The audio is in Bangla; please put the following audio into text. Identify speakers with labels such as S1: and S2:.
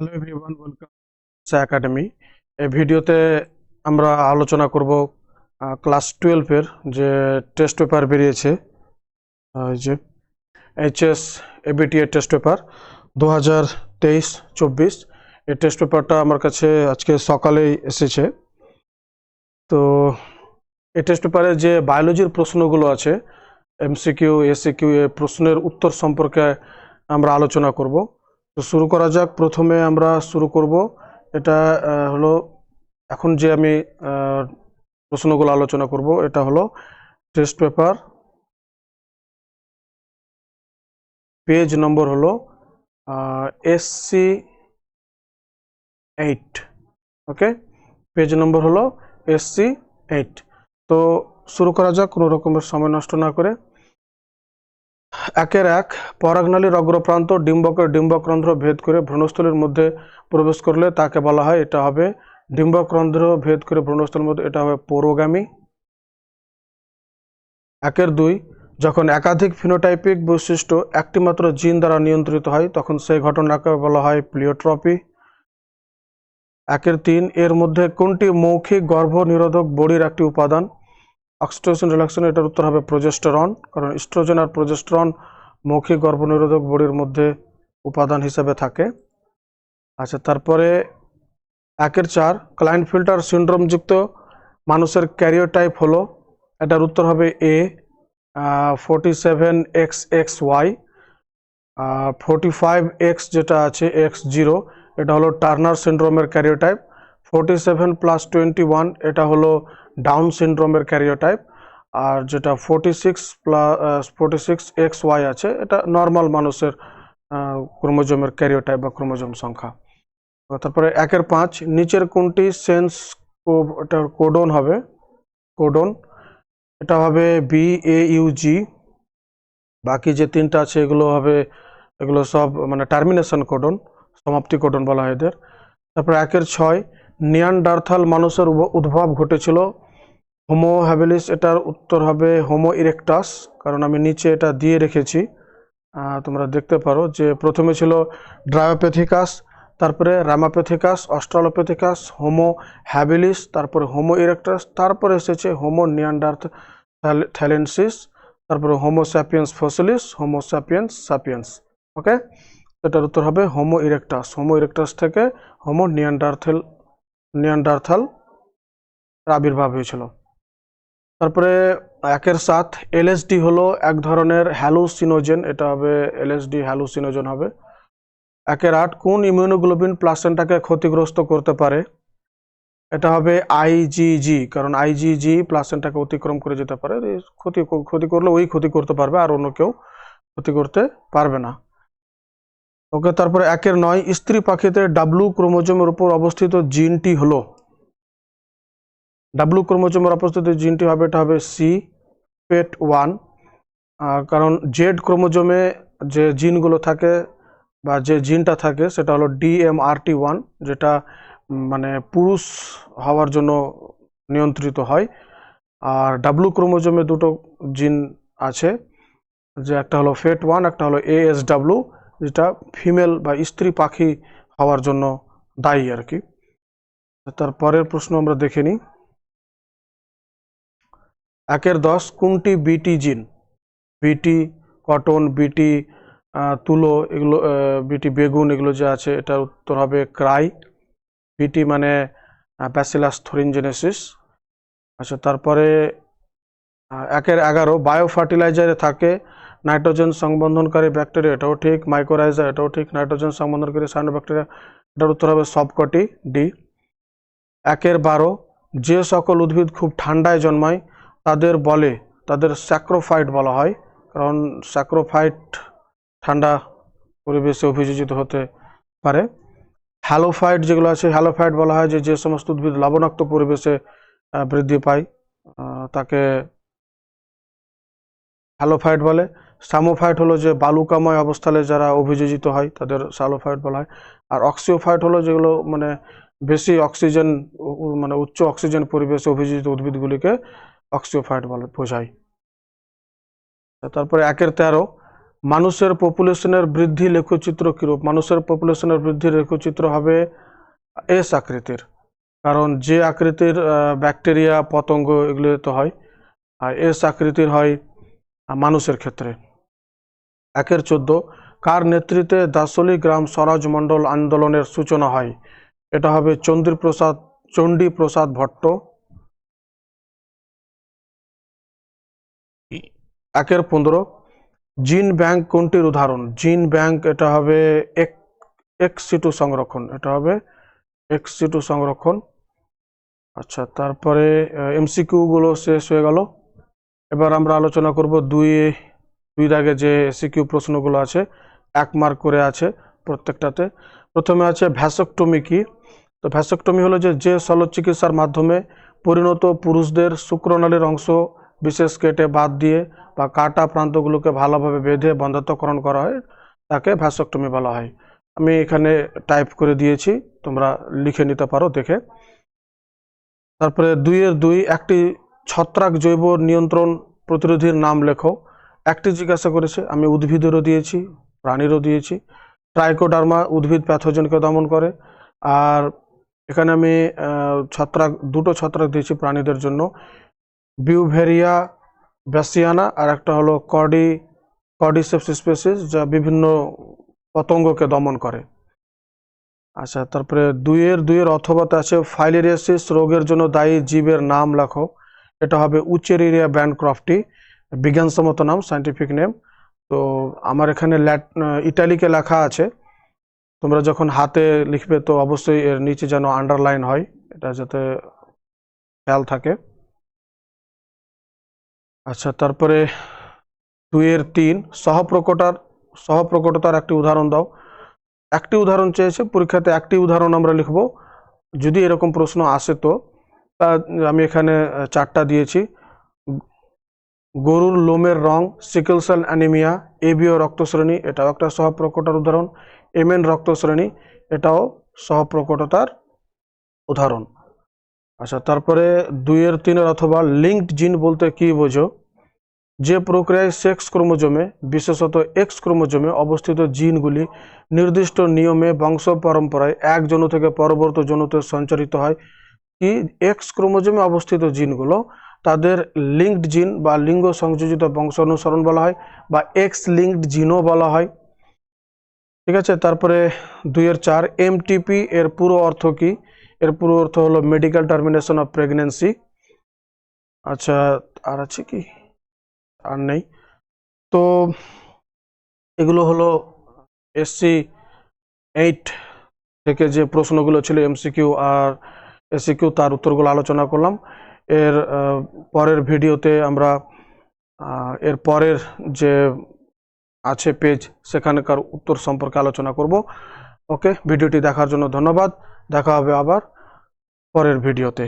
S1: হ্যালো এভরিওয়ান ওয়েলকাম একাডেমি এই ভিডিওতে আমরা আলোচনা করব ক্লাস টুয়েলভের যে টেস্ট পেপার বেরিয়েছে যে এইচএস এবিটিএ টেস্ট পেপার দু হাজার তেইশ চব্বিশ এই টেস্ট পেপারটা আমার কাছে আজকে সকালেই এসেছে। তো এই টেস্ট পেপারে যে বায়োলজির প্রশ্নগুলো আছে এমসিকিউ এসিকিউ এ প্রশ্নের উত্তর সম্পর্কে আমরা আলোচনা করব। তো শুরু করা যাক। প্রথমে আমরা শুরু করব। এটা হলো, এখন যে আমি প্রশ্নগুলো আলোচনা করব, এটা হলো টেস্ট পেপার পেজ নম্বর হলো SC eight okay page number হলো এসসি এইট তো শুরু করা যাক, কোনো রকমের সময় নষ্ট না করে। একের এক পরাগনালীর অগ্রপ্রান্ত ডিম্বকের ডিম্বকরন্ধ্র ভেদ করে ভ্রূণস্থলীর মধ্যে প্রবেশ করলে তাকে বলা হয়, এটা হবে ডিম্বকরন্ধ্র ভেদ করে ভ্রূণস্থলের মধ্যে, এটা হবে পৌরগামী। একের দুই, যখন একাধিক ফিনোটাইপিক বৈশিষ্ট্য একটিমাত্র জিন দ্বারা নিয়ন্ত্রিত হয়, তখন সেই ঘটনাকে বলা হয় প্লিওট্রপি। একের তিন, এর মধ্যে কোনটি মৌখিক গর্ভ নিরোধক বডির একটি উপাদান? অক্সিটোসিন রিলাক্সন এটার উত্তর হবে প্রোজেস্টেরন, কারণ ইস্ট্রোজেন আর প্রোজেস্টেরন মৌখিক গর্ভনিরোধক বডির মধ্যে উপাদান হিসেবে থাকে। আচ্ছা তারপরে একের চার ক্লাইন ফিল্টার সিন্ড্রোমযুক্ত মানুষের ক্যারিওটাইপ হলো, এটার উত্তর হবে এ forty seven X X Y forty five X যেটা আছে এক্স জিরো এটা হলো Turner সিন্ড্রোমের karyotype forty seven plus twenty one এটা হলো ডাউন সিন্ড্রোমের ক্যারিওটাইপ আর যেটা forty six plus forty six X Y আছে, এটা নর্মাল মানুষের ক্রোমোজোমের ক্যারিওটাইপ বা ক্রোমোজোম সংখ্যা। তারপরে একের পাঁচ, নিচের কোনটি সেন্স এটার কোডন হবে কোডন এটা হবে বি এ ইউ জি বাকি যে তিনটা আছে এগুলো হবে, এগুলো সব মানে টার্মিনেশন কোডন সমাপ্তি কোডন বলা হয় এদের। তারপরে একের ছয় নিয়ানডার্থাল মানুষের উদ্ভব ঘটেছিল হোমো হ্যাবিলিস এটার উত্তর হবে হোমো ইরেকটাস কারণ আমি নিচে এটা দিয়ে রেখেছি। তোমরা দেখতে পারো যে প্রথমে ছিল ড্রায়োপ্যাথিকাস তারপরে রামাপ্যাথিকাস অস্ট্রালোপ্যাথিকাস হোমো হ্যাবিলিস তারপরে হোমো ইরেকটাস তারপরে এসেছে হোমো নিয়ান্ডার্থ থ্যালেন্সিস তারপরে Homo sapiens fossilis Homo sapiens sapiens okay এটার উত্তর হবে হোমো ইরেকটাস হোমো ইরেকটাস থেকে হোমো নিয়ান্ডার্থেল নিয়ান্ডার্থাল আবির্ভাব হয়েছিল। তারপরে একের সাত এলএসডি হলো এক ধরনের হ্যালুসিনোজেন এটা হবে এলএসডি হ্যালুসিনোজেন হবে। একের আট, কোন ইমিউনোগ্লোবিন প্লাসেন্টাকে ক্ষতিগ্রস্ত করতে পারে? এটা হবে আইজিজি কারণ আইজিজি প্লাসেন্টাকে অতিক্রম করে যেতে পারে। ক্ষতি ক্ষতি করলে ওই ক্ষতি করতে পারবে, আর অন্য কেউ ক্ষতি করতে পারবে না। ওকে, তারপরে একের নয়, স্ত্রী পাখিতে ডাব্লু ক্রোমোজোমের উপর অবস্থিত জিনটি হলো। ডাব্লু ক্রোমোজোমের অবস্থিত জিনটি হবে, এটা হবে সি পেট ওয়ান কারণ জেড ক্রোমোজোমে যে জিনগুলো থাকে বা যে জিনটা থাকে, সেটা হলো ডিএমআরটি ওয়ান যেটা মানে পুরুষ হওয়ার জন্য নিয়ন্ত্রিত হয়। আর ডাব্লু ক্রোমোজোমে দুটো জিন আছে, যে একটা হলো ফেট ওয়ান একটা হলো এএস ডাব্লু যেটা ফিমেল বা স্ত্রী পাখি হওয়ার জন্য দায়ী আর কি। তার পরের প্রশ্ন আমরা দেখে নিই। একের দশ কোনটি বিটি জিন? বিটি, কটন, বিটি তুলো, এগুলো বিটি বেগুন, এগুলো যে আছে এটার উত্তর হবে ক্রাই। বিটি মানে ব্যাসিলাস থরিনজেনেসিস আচ্ছা তারপরে একের এগারো বায়ো ফার্টিলাইজারে থাকে নাইট্রোজেন সংবন্ধনকারী ব্যাকটেরিয়া এটাও ঠিক। মাইক্রোরাইজা এটাও ঠিক। নাইট্রোজেন সংবন্ধনকারী সাইনো ব্যাকটেরিয়া এটার উত্তর হবে সবকটি ডি। একের বারো, যে সকল উদ্ভিদ খুব ঠান্ডায় জন্মায় তাদের বলে, তাদের স্যাক্রোফাইট বলা হয়। কারণ স্যাক্রোফাইট ঠান্ডা পরিবেশে অভিযোজিত হতে পারে। হ্যালোফাইট যেগুলো আছে হ্যালোফাইট বলা হয় যে যে সমস্ত উদ্ভিদ লবণাক্ত পরিবেশে বৃদ্ধি পায় তাকে হ্যালোফাইট বলে। সামোফাইট হলো যে, বালুকাময় অবস্থায় যারা অভিযোজিত হয়, তাদের সালোফাইট বলা হয়। আর অক্সিওফাইট হলো যেগুলো মানে বেশি অক্সিজেন মানে উচ্চ অক্সিজেন পরিবেশে অভিযোজিত উদ্ভিদগুলিকে অক্সিওফাইট বলে, বোঝায়। তারপরে একের তেরো, মানুষের পপুলেশনের বৃদ্ধি লেখচিত্র কীরূপ? মানুষের পপুলেশনের বৃদ্ধির লেখচিত্র হবে এস আকৃতির। কারণ যে আকৃতির ব্যাকটেরিয়া পতঙ্গ এগুলো তো হয়, আর এস আকৃতির হয় মানুষের ক্ষেত্রে। একের চোদ্দ, কার নেতৃত্বে দাসলি গ্রাম স্বরাজ মণ্ডল আন্দোলনের সূচনা হয়? এটা হবে চন্দ্র প্রসাদ চণ্ডী প্রসাদ ভট্ট। একের পনেরো। জিন ব্যাংক কোনটির উদাহরণ? জিন ব্যাংক এটা হবে এক এক সিটু সংরক্ষণ। এটা হবে এক সিটু সংরক্ষণ। আচ্ছা তারপরে এমসিকিউ গুলো শেষ হয়ে গেল। এবার আমরা আলোচনা করব দুই দুই দাগে যে এসিকিউ প্রশ্নগুলো আছে, এক মার্ক করে আছে প্রত্যেকটাতে। প্রথমে আছে ভ্যাসক্টমি কি? তো ভ্যাসকটমি হলো যে যে শল্যচিকিৎসার মাধ্যমে পরিণত পুরুষদের শুক্রনালীর অংশ বিশেষ কেটে বাদ দিয়ে বা কাটা প্রান্তগুলোকে ভালোভাবে বেঁধে বন্ধাত্মকরণ করা হয়, তাকে ভ্যাসক্টমি বলা হয়। আমি এখানে টাইপ করে দিয়েছি, তোমরা লিখে নিতে পারো দেখে। তারপরে দুইয়ের দুই, একটি ছত্রাক জৈব নিয়ন্ত্রণ প্রতিরোধীর নাম লেখো। একটি জিজ্ঞাসা করেছে, আমি উদ্ভিদেরও দিয়েছি, প্রাণীরও দিয়েছি। ট্রাইকোডার্মা উদ্ভিদ প্যাথোজেনকে দমন করে। আর এখানে আমি ছত্রাক, দুটো ছত্রাক দিয়েছি প্রাণীদের জন্য। বিউভেরিয়া ব্যাসিয়ানা আর একটা হলো কডি কডিসেপস স্পেসিস, যা বিভিন্ন পতঙ্গকে দমন করে। আচ্ছা তারপরে দুইয়ের দুইয়ের অথবাতে আছে ফাইলেরিয়াসিস, রোগের জন্য দায়ী জীবের নাম লেখো। এটা হবে উচেরিরিয়া ব্যান্ডক্রফটি বিজ্ঞানসম্মত নাম সাইন্টিফিক নেম তো আমার এখানে ল্যাট, ইটালিকে লেখা আছে। তোমরা যখন হাতে লিখবে তো অবশ্যই এর নিচে যেন আন্ডারলাইন হয়, এটা যাতে খেয়াল থাকে। আচ্ছা তারপরে দুইয়ের তিন, সহপ্রকটার, সহপ্রকটতার একটি উদাহরণ দাও। একটি উদাহরণ চেয়েছে, পরীক্ষাতে একটি উদাহরণ আমরা লিখব। যদি এরকম প্রশ্ন আসে তো, তা আমি এখানে চারটা দিয়েছি। গরুর লোমের রং, সিকেল সেল অ্যানিমিয়া এবিও রক্তশ্রেণী, এটাও একটা সহপ্রকটার উদাহরণ। এমএন রক্তশ্রেণী, এটাও সহপ্রকটতার উদাহরণ। আচ্ছা তারপরে দুইয়ের তিনের অথবা লিঙ্কড জিন বলতে কি বোঝো? যে প্রক্রিয়ায় সেক্স ক্রোমোজোমে, বিশেষত এক্স ক্রোমোজোমে অবস্থিত জিনগুলি নির্দিষ্ট নিয়মে বংশ পরম্পরায় এক জনু থেকে পরবর্তী জনুতে সঞ্চারিত হয়। কি এক্স ক্রোমোজোমে অবস্থিত জিনগুলো? তাদের লিঙ্কড জিন বা লিঙ্গ সংযোজিত বংশ অনুসরণ বলা হয় বা এক্স লিঙ্কড জিনও বলা হয়। ঠিক আছে, তারপরে দুইয়ের চার এমটিপি এর পুরো অর্থ কি? এর পুরো অর্থ হলো মেডিকেল টার্মিনেশন অফ প্রেগনেন্সি আচ্ছা আর আছে কি? আর নেই। তো এগুলো হলো এসসি এইট থেকে যে প্রশ্নগুলো ছিল এমসিকিউ আর এসিকিউ তার উত্তরগুলো আলোচনা করলাম। এর পরের ভিডিওতে আমরা এর পরের যে আছে পেজ সেখানকার উত্তর সম্পর্কে আলোচনা করব। ওকে, ভিডিওটি দেখার জন্য ধন্যবাদ। দেখা হবে আবার পরের ভিডিওতে।